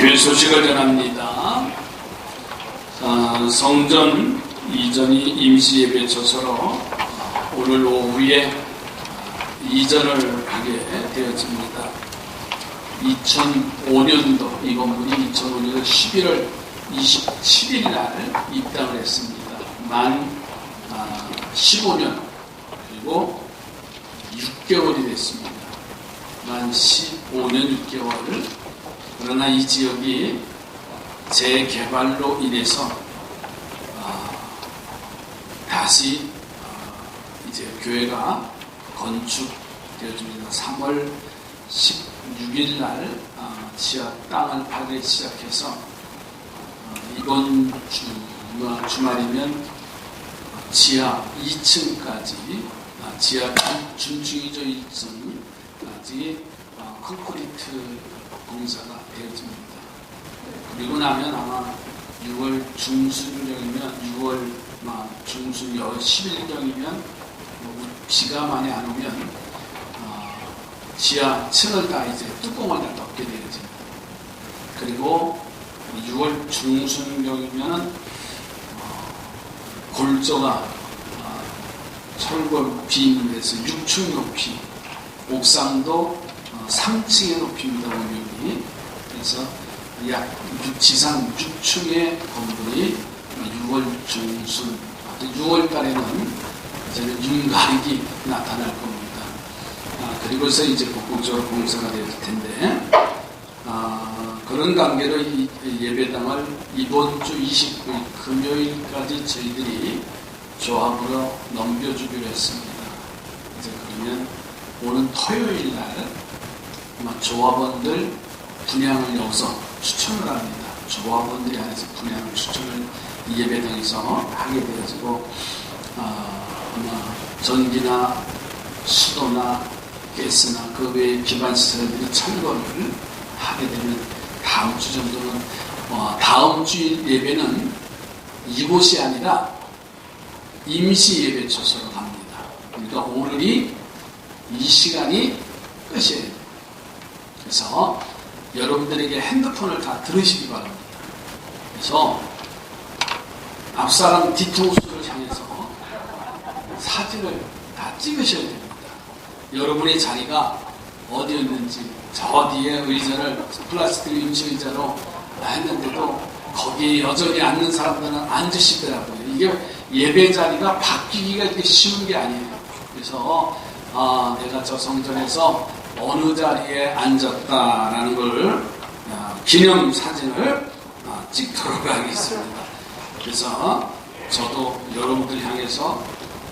교회 소식을 전합니다. 아, 성전 이전이 임시 예배 처소로 오늘 오후에 이전을 하게 되었습니다. 2005년도 이 건물이 2005년 11월 27일 날 입당을 했습니다. 만 15년 아, 그리고 6개월이 됐습니다. 만 15년 6개월 그러나 이 지역이 재개발로 인해서 어, 다시 어, 이제 교회가 건축되어집니다. 3월 16일 날 어, 지하 땅을 파기 시작해서 어, 이번 주, 주말이면 지하 2층까지 아, 지하 2층까지 어, 콘크리트 공사가 되어집니다. 그리고 나면 아마 6월 중순경이면 6월 중순 10일경이면 뭐 비가 많이 안 오면 어, 지하 층을 다 이제 뚜껑을 다 덮게 되어집니다. 그리고 6월 중순경이면 어, 골조가 어, 철골 비는 데서 6층 높이 옥상도 3층의 높이입니다. 원룸이. 그래서 약 지상 6층의 건물이 6월 중순, 6월 달에는 저는 윤가릭이 나타날 겁니다. 아, 그리고서 이제 본격적으로 공사가 될 텐데, 아, 그런 관계로 이 예배당을 이번 주 29일 금요일까지 저희들이 조합으로 넘겨주기로 했습니다. 이제 그러면 오는 토요일 날 조합원들 분양을 여기서 추천을 합니다. 조합원들이 안에서 분양을 추천을 예배당에서 하게 되어지고 어, 아마 전기나 수도나 가스나 그 외의 기반 시설들이 철거를 하게 되면 다음 주 정도는 어, 다음 주 예배는 이곳이 아니라 임시 예배 처소로 갑니다. 그러니까 오늘이 이 시간이 끝이에요. 그래서 여러분들에게 핸드폰을 다 들으시기 바랍니다. 그래서 앞사람 뒤통수를 향해서 사진을 다 찍으셔야 됩니다. 여러분의 자리가 어디였는지 저 뒤에 의자를 플라스틱 임시 의자로 했는데도 거기에 여전히 앉는 사람들은 앉으시더라고요. 이게 예배 자리가 바뀌기가 이렇게 쉬운 게 아니에요. 그래서 아, 내가 저 성전에서 어느 자리에 앉았다라는 걸 어, 기념 사진을 어, 찍도록 하겠습니다. 그래서 저도 여러분들 향해서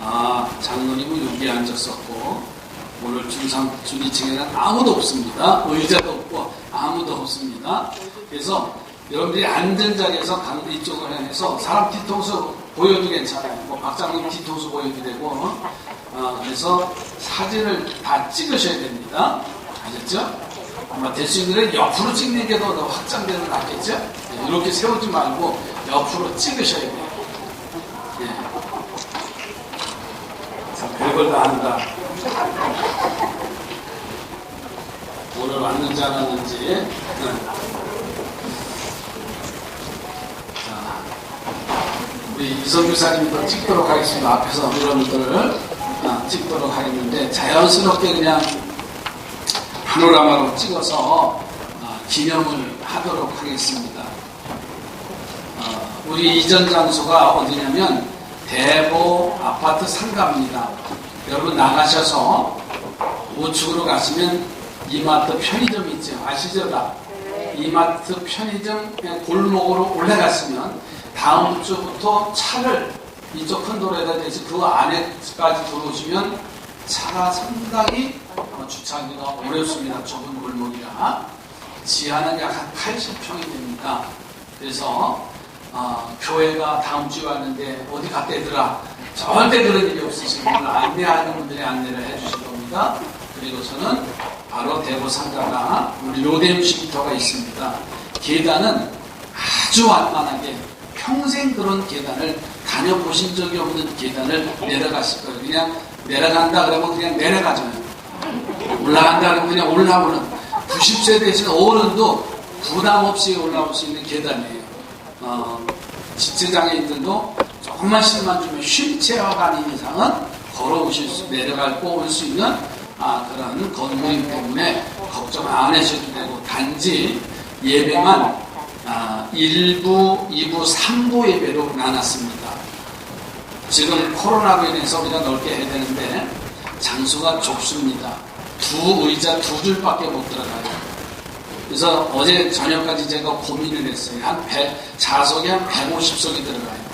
아 장로님은 여기 앉았었고 오늘 중상 중위층에는 아무도 없습니다. 의자도 없고 아무도 없습니다. 그래서 여러분들이 앉은 자리에서 강대 이쪽을 향해서 사람 뒤통수 보여도 괜찮아요. 뭐 박장님 뒤통수 보여도 되고 어, 그래서 사진을 다 찍으셔야 됩니다. 아셨죠? 아마 대수님들은 옆으로 찍는 게 더 확장되는 거 같겠죠? 네, 이렇게 세우지 말고 옆으로 찍으셔야 돼요. 네. 자, 별걸 다 한다. 오늘 왔는지 안 왔는지. 네. 자, 우리 이성규사님도 찍도록 하겠습니다. 앞에서 여러분들을. 찍도록 하겠는데 자연스럽게 그냥 파노라마로 찍어서 아, 기념을 하도록 하겠습니다. 어, 우리 이전 장소가 어디냐면 대보 아파트 상가입니다. 여러분 나가셔서 우측으로 가시면 이마트 편의점 있죠. 아시죠? 다? 이마트 편의점 골목으로 올라갔으면 다음 주부터 차를 이쪽 큰 도로에다 대서 그 안에까지 들어오시면 차가 상당히 주차하기가 어렵습니다. 좁은 골목이라. 지하는 약 한 80평이 됩니다. 그래서 어, 교회가 다음 주에 왔는데 어디 갔대더라. 절대 그런 일이 없으신 분을 안내하는 분들이 안내를 해주실 겁니다. 그리고서는 바로 대구 상가가 우리 쉼터가 있습니다. 계단은 아주 완만하게 평생 그런 계단을 다녀보신 적이 없는 계단을 내려갔을 거예요. 그냥 내려간다 그러면 그냥 내려가잖아요. 올라간다 그러면 그냥 올라오는 90세 되신 어른도 부담 없이 올라올 수 있는 계단이에요. 어, 지체장애인들도 조금만 힘만 주면 휠체어가 아닌 이상은 걸어오실 수, 내려갈고 올 수 있는 아, 그런 건물이기 때문에 걱정 안 하셔도 되고 단지 예배만 아, 1부, 2부, 3부 예배로 나눴습니다. 지금 코로나로 인해서 우리가 넓게 해야 되는데 장소가 좁습니다. 두 의자 두 줄밖에 못 들어가요. 그래서 어제 저녁까지 제가 고민을 했어요. 한 100, 좌석이 한 150석이 들어가요.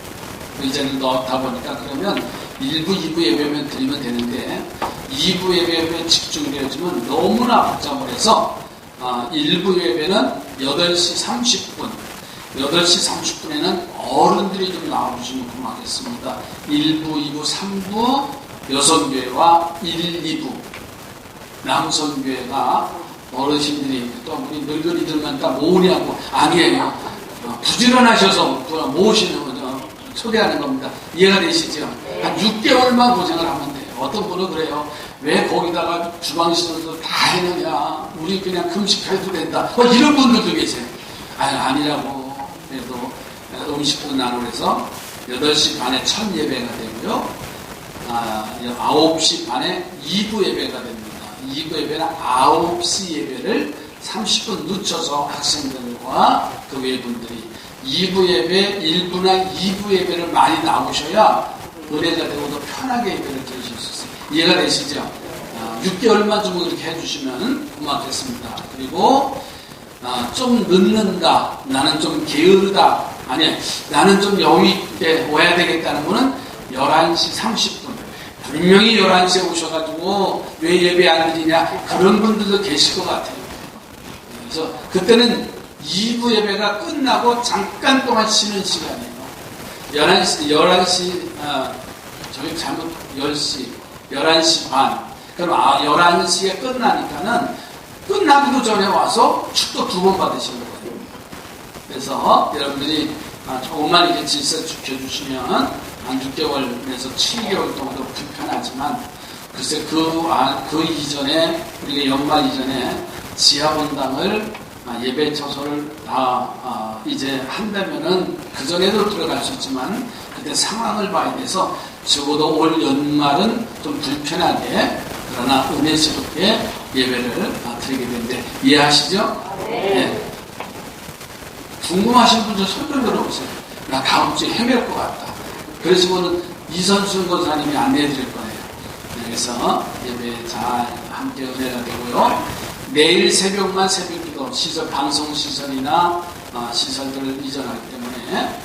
의자를 넣다 보니까 그러면 1부, 2부 예배면 드리면 되는데 2부 예배에 집중을 해주면 너무나 복잡을 해서 아, 1부 예배는 8시 30분 8시 30분에는 어른들이 좀 나와주시면 고맙겠습니다. 1부, 2부, 3부 여성교회와 1, 2부 남성교회가 어르신들이 또 우리 늙은이들만 다 모으냐고 아니에요. 어, 부지런하셔서 모으시는 거죠. 초대하는 겁니다. 이해가 되시죠? 한 6개월만 고생을 하면 돼요. 어떤 분은 그래요. 왜 거기다가 주방시설도 다 해느냐. 우리 그냥 금식해도 된다. 뭐 이런 분들도 계세요. 아니, 아니라고. 그래도 음식도 나누면서 8시 반에 첫 예배가 되고요. 아, 9시 반에 2부 예배가 됩니다. 2부 예배는 9시 예배를 30분 늦춰서 학생들과 그 외분들이 2부 예배, 1부나 2부 예배를 많이 나오셔야 은혜가 되고 더 편하게 예배를 드리실 수 있어요. 이해가 되시죠? 6개월만 아, 좀 그렇게 해주시면 고맙겠습니다. 그리고 아, 좀 늦는다. 나는 좀 게으르다. 아니, 나는 좀 여유 있게 와야 되겠다는 거는 11시 30분. 분명히 11시에 오셔가지고 왜 예배 안 드리냐. 그런 분들도 계실 것 같아요. 그래서 그때는 2부 예배가 끝나고 잠깐 동안 쉬는 시간이에요. 11시, 11시, 아, 저희 잘못 10시, 11시 반. 그럼 아, 11시에 끝나니까는 끝나기도 전에 와서 축도 두 번 받으시는 거예요. 그래서 여러분들이 아, 조금만 이렇게 질서 지켜주시면 한 6개월 내서 7개월 정도 불편하지만 글쎄 그, 아, 그 이전에 우리가 연말 이전에 지하본당을 아, 예배 처소를 다 아, 이제 한다면은 그 전에도 들어갈 수 있지만 그때 상황을 봐야 돼서 적어도 올 연말은 좀 불편하게 그러나 은혜스럽게 예배를 드리게 되는데 이해하시죠? 네. 네. 궁금하신 분들 손좀 들어보세요. 나 다음 주에 헤맬 것 같다. 그러시면은 이선순 권사님이 안내해 드릴 거예요. 그래서 예배 잘 함께 은혜가 되고요. 내일 새벽만 새벽 기도 시설 방송 시설이나 어, 시설들을 이전하기 때문에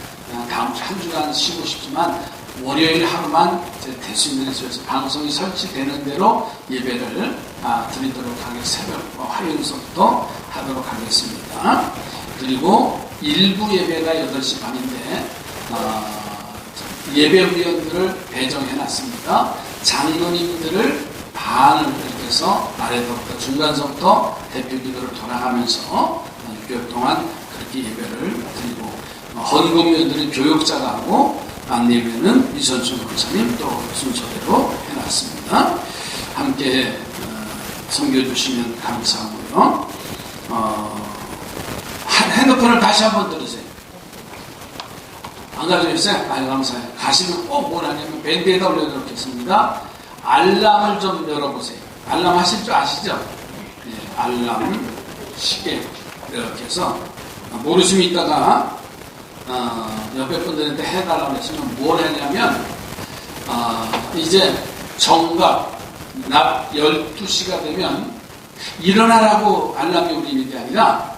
다음 주 한 주간 쉬고 싶지만 월요일 하루만 대수민에서 방송이 설치되는 대로 예배를 아, 드리도록 하겠습니다. 새벽 뭐 화요일서부터 하도록 하겠습니다. 그리고 일부 예배가 8시 반인데 어, 예배위원들을 배정해 놨습니다. 장로님들을 반을 이렇게 해서 아래부터 중간서부터 대표기도를 돌아가면서 6개월 동안 그렇게 예배를 드리고 헌금위원들은 교육자가 하고 안내면은 이선수 목사님 또 순서대로 해놨습니다. 함께 어, 섬겨주시면 감사하고요. 어, 핸드폰을 다시 한번 들으세요. 안 가져주세요? 아유, 감사해요. 가시면 꼭 뭐라냐면 밴드에다 올려놓겠습니다. 알람을 좀 열어보세요. 알람 하실 줄 아시죠? 네, 알람, 시계, 이렇게 해서 모르시면 있다가 어, 옆에 분들한테 해달라고 했으면 뭘 했냐면 어, 이제 정각 낮 12시가 되면 일어나라고 알람이 울리는 게 아니라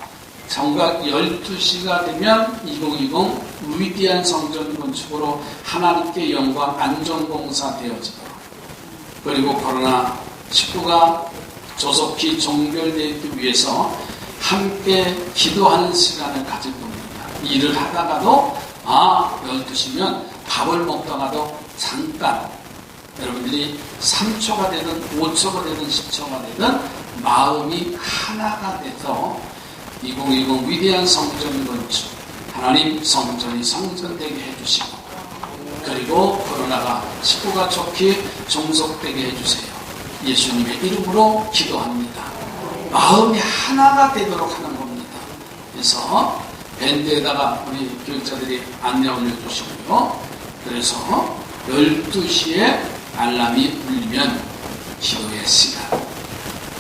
정각 12시가 되면 2020 위대한 성전 건축으로 하나님께 영광 안전공사 되어지도록 그리고 코로나 19가 조속히 종결되기 위해서 함께 기도하는 시간을 가질 겁니다. 일을 하다가도 아 12시면 밥을 먹다가도 잠깐 여러분들이 3초가 되든 5초가 되든 10초가 되든 마음이 하나가 돼서 2020 위대한 성전 건축 하나님 성전이 성전되게 해주시고 그리고 코로나가 19가 좋게 종속되게 해주세요. 예수님의 이름으로 기도합니다. 마음이 하나가 되도록 하는 겁니다. 그래서 밴드에다가 우리 교육자들이 안내 올려주시고요. 그래서 12시에 알람이 울리면 기도의 시간.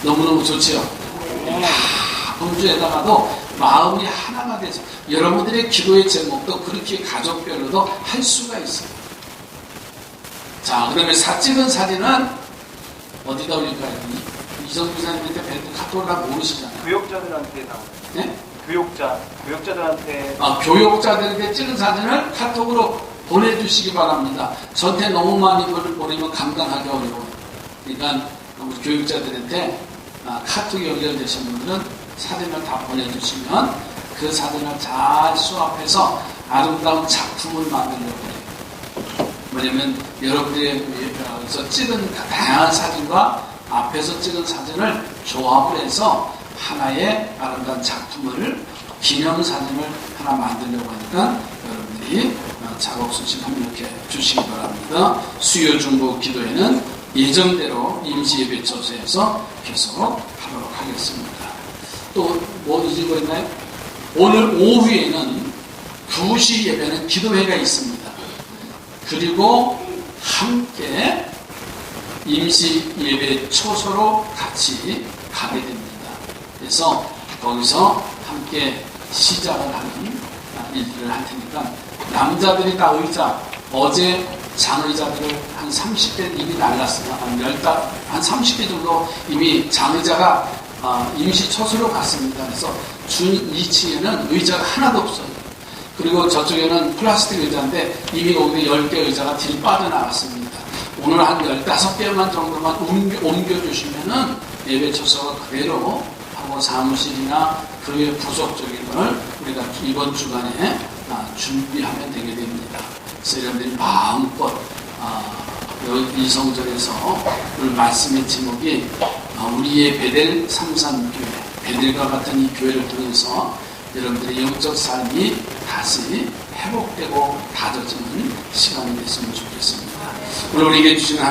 너무너무 좋죠? 다 본주에다가도 마음이 하나가 돼서 여러분들의 기도의 제목도 그렇게 가족별로도 할 수가 있어요. 자, 그러면 사 찍은 사진은 어디다 올릴까요? 이- 이정 기자님한테 밴드 카톡을 다 모르시잖아요. 교육자들한테 나 네? 교육자 교육자들한테 아, 교육자들한테 찍은 사진을 카톡으로 보내주시기 바랍니다. 저한테 너무 많이 보- 보내면 감당하기 어려워요. 그러니까 우리 교육자들한테 아, 카톡이 연결되신 분들은 사진을 다 보내주시면 그 사진을 잘 수합해서 아름다운 작품을 만들려고 해요. 뭐냐면 여러분들의 여기서 찍은 다양한 사진과 앞에서 찍은 사진을 조합을 해서 하나의 아름다운 작품을 기념 사진을 하나 만들려고 하니까 여러분들이 어, 작업 수신 협력해 주시기 바랍니다. 수요 중보 기도회는 예정대로 임시 예배 처소에서 계속 하도록 하겠습니다. 또뭐 있나요? 오늘 오후에는 2시 예배는 기도회가 있습니다. 그리고 함께 임시 예배 초소로 같이 가게 됩니다. 그래서 거기서 함께 시작을 하는 일들을 할 테니까 남자들이 다 의자 어제 장의자들을 한 30대 이미 날랐어요. 한 10달, 한 30개 정도 이미 장의자가 아, 임시 초소로 갔습니다. 그래서 준 2층에는 의자가 하나도 없어요. 그리고 저쪽에는 플라스틱 의자인데 이미 거기 10개 의자가 뒤로 빠져나갔습니다. 오늘 한 15개만 정도만 옮겨, 옮겨주시면은 예배 초소가 그대로 하고 사무실이나 그의 부속적인 걸 우리가 이번 주간에 아, 준비하면 되게 됩니다. 그래서 마음껏 아, 여기 이성전에서 오늘 말씀의 제목이 아, 우리의 베델 삼산교회 베델과 같은 이 교회를 통해서 여러분들의 영적 삶이 다시 회복되고 다져지는 시간이 됐으면 좋겠습니다. 오늘 우리에게 주시는